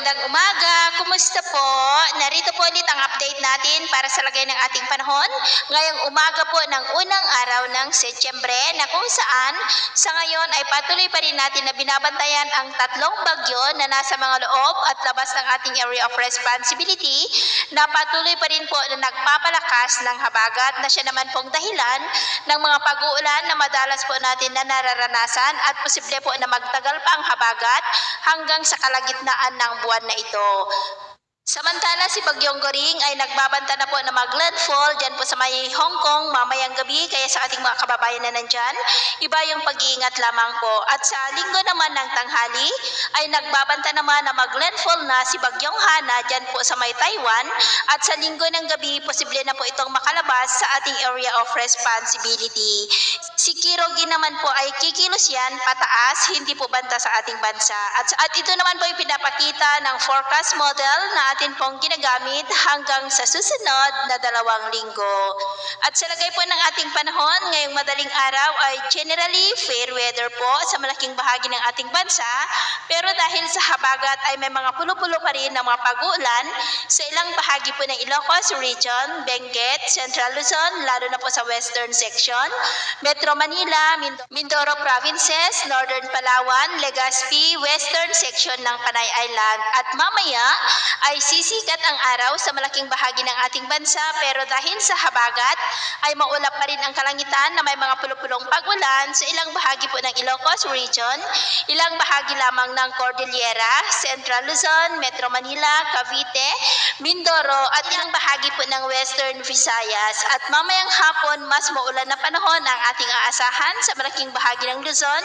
magandang umaga. Ulit ang update natin para sa lagay ng ating panahon ngayong umaga po ng unang araw ng Setyembre na kung saan sa ngayon ay patuloy pa rin natin na binabantayan ang tatlong bagyo na nasa mga loob at labas ng ating area of responsibility na patuloy pa rin po na nagpapalakas ng habagat na siya naman pong dahilan ng mga pag-uulan na madalas po natin na nararanasan at posible po na magtagal pa ang habagat hanggang sa kalagitnaan ng buwan na ito. Samantala si Bagyong Goring ay nagbabanta na po na mag-landfall dyan po sa may Hong Kong mamayang gabi kaya sa ating mga kababayan na nandyan, iba yung pag-iingat lamang po. At sa linggo naman ng tanghali ay nagbabanta naman na mag-landfall na si Bagyong Hana dyan po sa may Taiwan at sa linggo ng gabi posible na po itong makalabas sa ating area of responsibility. Si Kirogi naman po ay kikilos yan pataas, hindi po banta sa ating bansa. At, at ito naman po yung pinapakita ng forecast model na atin pong ginagamit hanggang sa susunod na dalawang linggo. At sa lagay po ng ating panahon, ngayong madaling araw ay generally fair weather po sa malaking bahagi ng ating bansa. Pero dahil sa habagat ay may mga pulo-pulo pa rin ng mga pag-uulan sa ilang bahagi po ng Ilocos Region, Benguet, Central Luzon, lalo na po sa western section, Metro Manila, Mind- Mindoro Provinces, Northern Palawan, Legazpi, western section ng Panay Island. At mamaya ay sisikat ang araw sa malaking bahagi ng ating bansa pero dahil sa habagat ay maulap pa rin ang kalangitan na may mga pulupulong pag-ulan sa ilang bahagi po ng Ilocos Region, ilang bahagi lamang ng Cordillera, Central Luzon, Metro Manila, Cavite, Mindoro at ilang bahagi po ng Western Visayas. At mamayang hapon mas maulan na panahon ang ating aasahan sa malaking bahagi ng Luzon,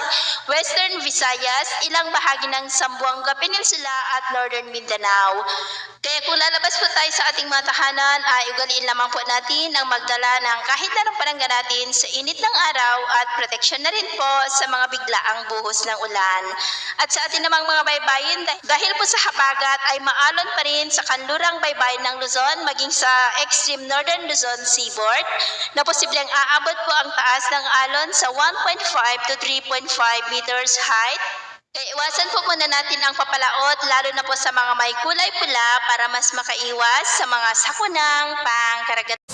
Western Visayas, ilang bahagi ng Zamboanga Peninsula at Northern Mindanao. Kaya kung lalabas po tayo sa ating mga tahanan, ay ugaliin lamang po natin ang magdala ng kahit na ng panangga natin sa init ng araw at proteksyon na rin po sa mga biglaang buhos ng ulan. At sa ating namang mga baybayin, dah- dahil po sa habagat ay maalon pa rin sa kanlurang baybayin ng Luzon, maging sa extreme northern Luzon seaboard, na posibleng aabot po ang taas ng alon sa 1.5 to 3.5 meters height kaya iwasan po muna natin ang papalaot lalo na po sa mga may kulay pula para mas makaiwas sa mga sakunang pangkaragat.